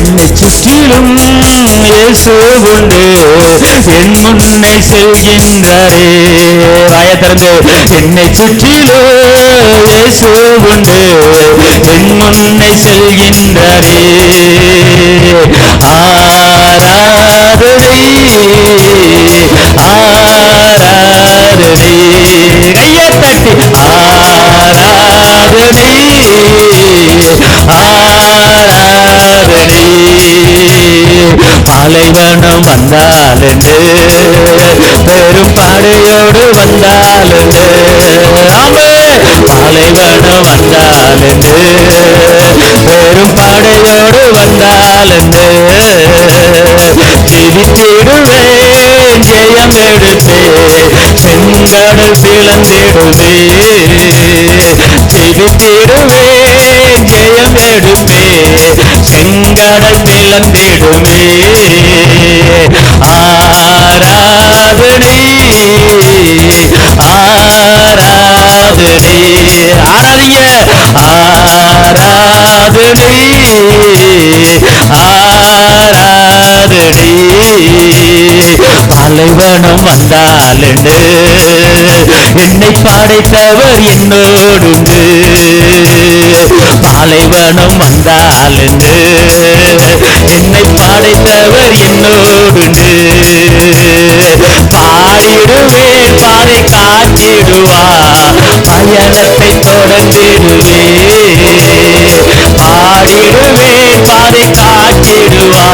என்னை சுற்றிலும் இயேசு உண்டு என் முன்னே செல்கின்றாரே. வாய திறந்து. என்னை சுற்றிலும் இயேசு உண்டு என் முன்னே செல்கின்றாரே. பாலைவனம் வந்தாலுண்டு பெரும் படையோடு வந்தாலுண்டு ஆமே பாலைவனம் வந்தாலுண்டு பெரும் படையோடு வந்தாலுண்டு ஜெயித்திடுவேன் ஜெயம் எடுப்பேன் செங்கடல் பிளந்திடுவே ஜெயித்திடுவேன் ஜெயம் எடுப்பேன் செங்கடல் பிளந்திடுமே ஆராதனை ஆராதனை. பாலைவனம் வந்தாலென்று என்னை படைத்தவர் என்னோடுண்டு. பாலைவனம் வந்தாலென்று என்னை படைத்தவர் என்னோடுண்டு. பாடிடுவே பாறை காத்திடுவா பயணத்தை தொடர்ந்திடுவே. பாடிடுவேன் பாதை காத்திடுவா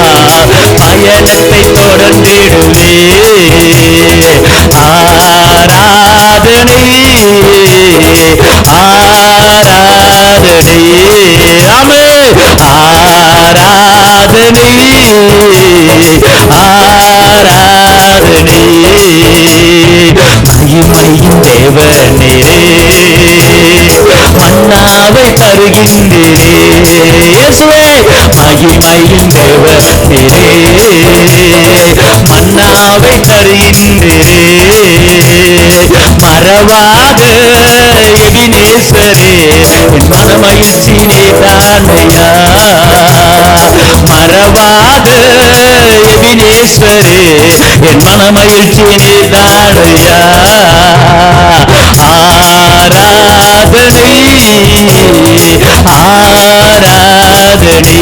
பயணத்தை தொடர்ந்திடுவே ஆராதனை ஆராதனை. ஆமே ஆராதனை ஆராதனை. மகிமையின் தேவனே. மன்னாவை தருகின்ற மகிமையின் மன்னாவை தருகின்றே மறவாத எபினேஸ்வரே என் மனமகிழ்ச்சி நீதானையா மறவாத எபினேஸ்வரே என் மனமகிழ்ச்சி நீதானையா ஆராதனை ஆராதனை.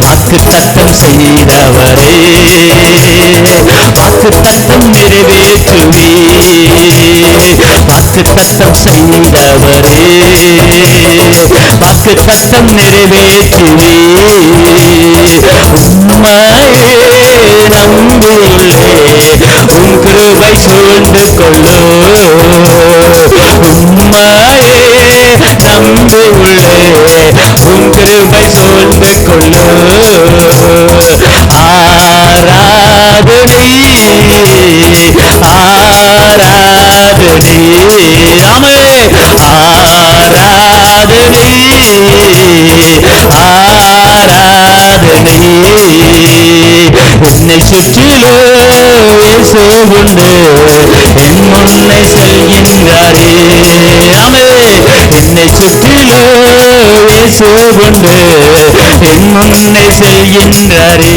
வாக்கு தத்தம் செய்தவரே வாக்கு தத்தம் நிறைவேற்றுவே வாக்கு தத்தம் செய்தவரே வாக்கு தத்தம் நிறைவேற்றுவே உம்மையே நம்புள்ளே உன் கிருபை சூழ்ந்து கொள்ளோ உம்மையே நம்பியுள்ளே உன் கிருபை சூழ்ந்து கொள்ளு. ஆ என்னை சுற்றிலோ உண்டு. என் முன்னை செல்கின்றாரே ஆமே என்னை சுற்றிலே இயேசு உண்டு. என் முன்னை செல்கின்றாரே